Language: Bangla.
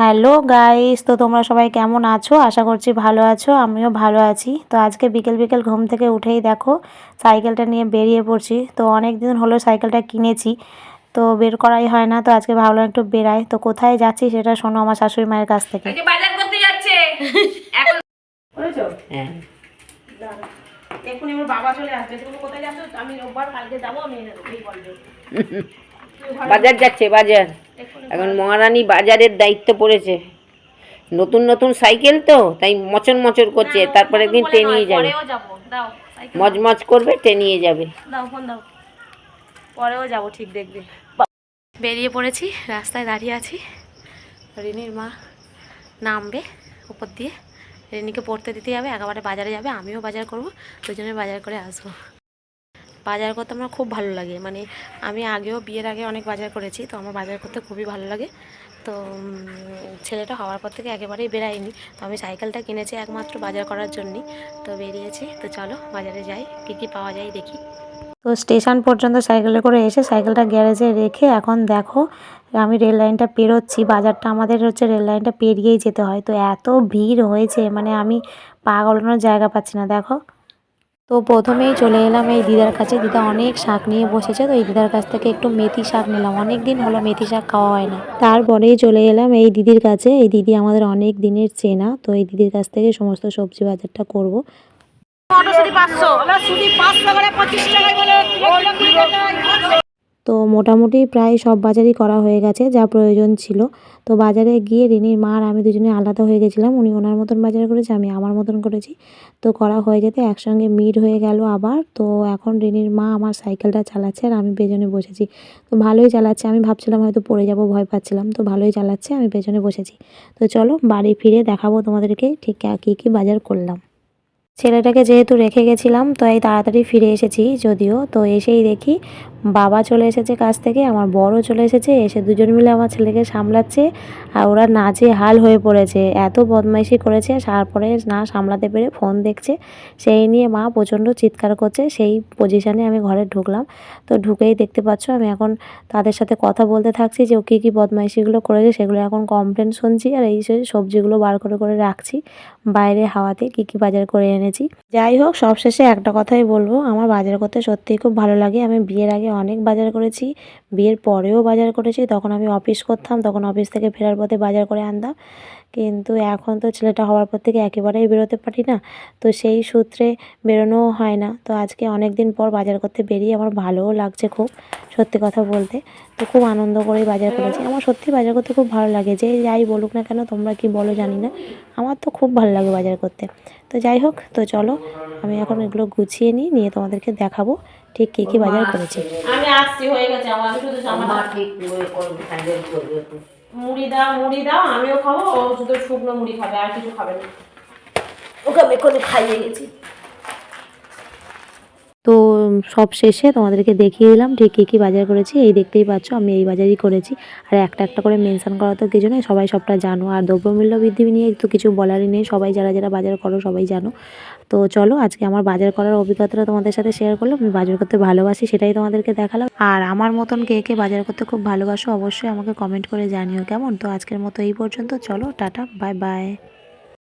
হ্যালো গাইস তো তোমরা সবাই কেমন আছো? আশা করছি ভালো আছো আমিও ভালো আছি। তো আজকে বিকেল বিকেল ঘুম থেকে উঠেই দেখো সাইকেলটা নিয়ে বেরিয়ে পড়ছি। তো অনেক দিন হলো সাইকেলটা কিনেছি তো বের করাই হয় না তো আজকে ভাবলাম একটু বেরাই। তো কোথায় যাচ্ছি সেটা শোনো আমার শাশুড়ি মায়ের কাছ থেকে। এই বাজার করতে যাচ্ছে। এখন করেছ? হ্যাঁ। আমার বাবা চলে আসবে। তুমি কোথায় যাচ্ছ? আমি রোববার কালকে যাব আমি এই বলবে। বাজার যাচ্ছে বাজার। এখন মহারানী বাজারের দায়িত্ব পড়েছে। নতুন নতুন সাইকেল তো তাই মচন মচর করছে। তারপরে একদিন টেনিয়ে যাবে। মজমজ করবে টেনিয়ে যাবে। পরেও যাব ঠিক দেখবে। বেরিয়ে পড়েছি রাস্তায় দাঁড়িয়ে আছি। রিনির মা নামবে উপর দিয়ে। রিনিকে পড়তে দিতে যাবে একেবারে বাজারে যাবে। আমিও বাজার করব দুজনে বাজার করে আসব। বাজার করতে আমার খুব ভালো লাগে। মানে আমি আগেও বিয়ের আগে অনেক বাজার করেছি, তো আমার বাজার করতে খুবই ভালো লাগে। তো ছেলেটা হওয়ার পর থেকে একেবারেই বেরাইনি তো আমি সাইকেলটা কিনেছি একমাত্র বাজার করার জন্যই। তো বেরিয়েছি, তো চলো বাজারে যাই, কী কী পাওয়া যায় দেখি। তো স্টেশন পর্যন্ত সাইকেলে করে এসে সাইকেলটা গ্যারেজে রেখে এখন দেখো, আমি রেল লাইনটা পেরোচ্ছি। বাজারটা আমাদের হচ্ছে রেল লাইনটা পেরিয়েই যেতে হয়। তো এত ভিড় হয়েছে মানে আমি পা গলানোর জায়গা পাচ্ছি না, দেখো। তো প্রথমেই চলে এলাম এই দিদার কাছে। দিদা অনেক শাক নিয়ে বসেছে, তো এই দিদার কাছ থেকে একটু মেথি শাক নিলাম। অনেক দিন হলো মেথি শাক খাওয়া হয় না। তারপরেই চলে এলাম এই দিদির কাছে। এই দিদি আমাদের অনেক দিনের চেনা, তো এই দিদির কাছ থেকে সমস্ত সবজি বাজারটা করব। তো মোটামুটি প্রায় সব বাজারই করা হয়ে গেছে, যা প্রয়োজন ছিল। তো বাজারে গিয়ে রিনির মা আর আমি দুজনে আলাদা হয়ে গেছিলাম, উনি ওনার মতন বাজার করেছে, আমি আমার মতন করেছি। তো করা হয়ে যেতে একসঙ্গে মিট হয়ে গেল আবার, তো এখন রিনির মা আমার সাইকেলটা চালাচ্ছে আর আমি পেছনে বসেছি। তো ভালোই চালাচ্ছে, আমি ভাবছিলাম হয়তো পড়ে যাব, ভয় পাচ্ছিলাম, তো ভালোই চালাচ্ছে, আমি পেছনে বসেছি। তো চলো বাড়ি ফিরে দেখাবো তোমাদেরকে ঠিক কী কী বাজার করলাম। ছেলেটাকে যেহেতু রেখে গেছিলাম তো এই তাড়াতাড়ি ফিরে এসেছি যদিও। তো এসেই দেখি বাবা চলে এসেছে কাছ থেকে, আমার বড় চলে এসেছে, এসে দুজন মিলে আমার ছেলেকে সামলাচ্ছে আর ওরা নাচে হাল হয়ে পড়েছে। এত বদমাইশি করেছে, তারপরে না সামলাতে পেরে ফোন দেখছে। সেই নিয়ে মা প্রচণ্ড চিৎকার করছে, সেই পজিশানে আমি ঘরে ঢুকলাম। তো ঢুকেই দেখতে পাচ্ছ, আমি এখন তাদের সাথে কথা বলতে থাকছি যে ও কী কী বদমাইশিগুলো করেছে, সেগুলো এখন কমপ্লেন শুনছি আর এই সবজিগুলো বার করে করে রাখছি। বাইরে হাওয়াতে কী কী বাজার করে এনেছি যাই হোক, সবশেষে একটা কথাই বলব, আমার বাজার করতে সত্যিই খুব ভালো লাগে। আমি বিয়ের আগে অনেক বাজার করেছি, বিয়ের পরেও বাজার করেছি। তখন আমি অফিস করতাম, তখন অফিস থেকে ফেরার পথে বাজার করে আনতাম। কিন্তু এখন তো ছেলেটা হওয়ার পর থেকে একেবারেই বেরোতে পারি না। তো সেই সূত্রে বেরোনোও হয় না। তো আজকে অনেক দিন পর বাজার করতে বেরিয়ে আমার ভালোও লাগছে খুব, সত্যি কথা বলতে। তো খুব আনন্দ করেই বাজার করেছি। আমার সত্যি বাজার করতে খুব ভালো লাগে। যে যাই বলুক না কেন, তোমরা কি বলো জানি না। আমার তো খুব ভালো লাগে বাজার করতে। তো যাই হোক তো চলো আমি এখন এগুলো গুছিয়ে নিই নিয়ে তোমাদেরকে দেখাবো ঠিক কী কী বাজার করেছে। আমি আসছি হয়ে গেছে আমার শুধু মা ঠিক মুড়ি দাও মুড়ি দাও আমিও খাব ও শুধু শুকনো মুড়ি খাবে আর কিছু খাবে না। ওকে আমি এক্ষুনি খাইয়ে গেছি। সব শেষে তোমাদেরকে দেখিয়ে দিলাম ঠিক কী কী বাজার করেছি। এই দেখতেই পাচ্ছ, আমি এই বাজারই করেছি। আর একটা একটা করে মেনশন করা তো কিছু নয় সবাই সবটা জানো। আর দ্রব্যমূল্য বৃদ্ধি নিয়ে তো কিছু বলারই নেই, সবাই যারা যারা বাজার করো সবাই জানো। তো চলো, আজকে আমার বাজার করার অভিজ্ঞতাটা তোমাদের সাথে শেয়ার করলাম, আমি বাজার করতে ভালোবাসি সেটাই তোমাদেরকে দেখালাম। আর আমার মতন কে কে বাজার করতে খুব ভালোবাসো অবশ্যই আমাকে কমেন্ট করে জানিও কেমন। তো আজকের মতো এই পর্যন্ত, চলো, টাটা বাই বাই